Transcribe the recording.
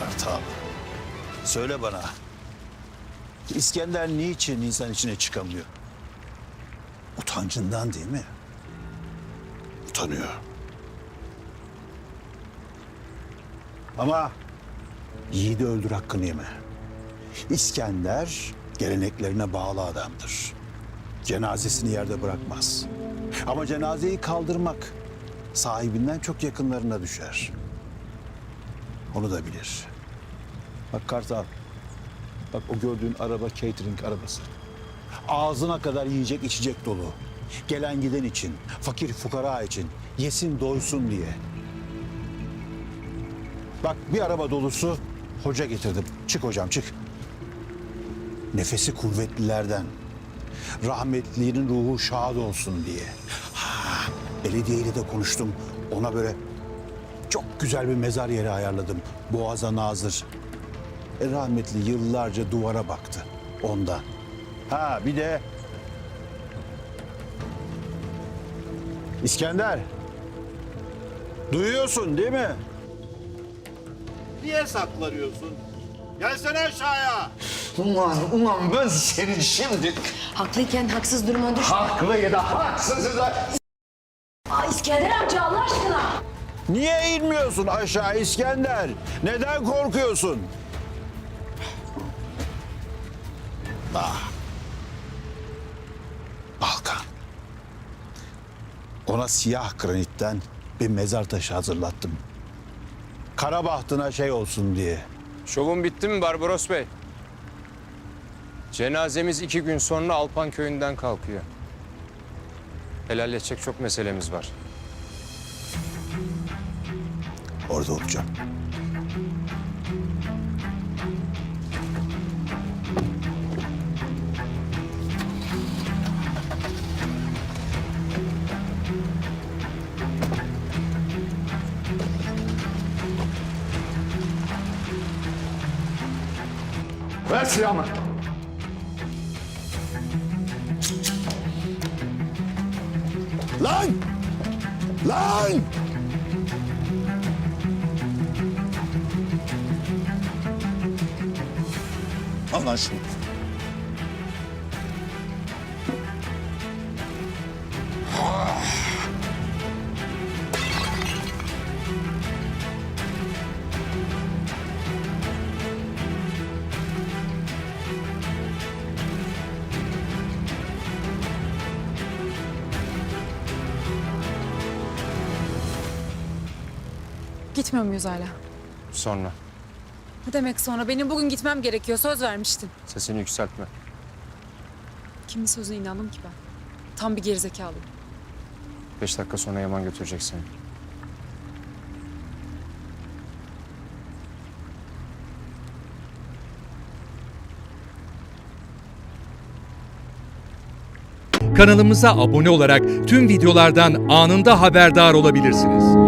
Kartal. Söyle bana. İskender niçin insan içine çıkamıyor? Utancından değil mi? Utanıyor. Ama yiğidi öldür hakkını yeme. İskender geleneklerine bağlı adamdır. Cenazesini yerde bırakmaz. Ama cenazeyi kaldırmak sahibinden çok yakınlarına düşer. Onu da bilir. Bak Kartal, bak o gördüğün araba catering arabası. Ağzına kadar yiyecek içecek dolu. Gelen giden için, fakir fukara için, yesin doysun diye. Bak bir araba dolusu hoca getirdim. Çık hocam çık. Nefesi kuvvetlilerden. Rahmetliğinin ruhu şad olsun diye. Ha, belediyeyle de konuştum. Ona böyle çok güzel bir mezar yeri ayarladım. Boğaza nazır. E, rahmetli yıllarca duvara baktı. Ondan. Ha bir de... İskender. Duyuyorsun değil mi? Niye saklanıyorsun? Gelsene aşağıya. Ulan, ulan ben senin şimdi Haklıyken haksız duruma düş. haklı ya da haksızı da... Aa, İskender amca Allah aşkına. Niye inmiyorsun aşağı İskender? Neden korkuyorsun? Ah. Balkan. Ona siyah granitten bir mezar taşı hazırlattım. Kara bahtına şey olsun diye. Şovun bitti mi Barbaros Bey? Cenazemiz iki gün sonra Alpan köyünden kalkıyor. Helalleşecek çok meselemiz var. Orada olacağım. Ver silahımı. Lan! Lan! Al lan şunu. Gitmiyor muyuz hala? Sonra. Ne demek sonra? Benim bugün gitmem gerekiyor. Söz vermiştin. Sesini yükseltme. Kimin sözüne inandım ki ben? Tam bir gerizekalı. Beş dakika sonra Yaman götürecek seni. Kanalımıza abone olarak tüm videolardan anında haberdar olabilirsiniz.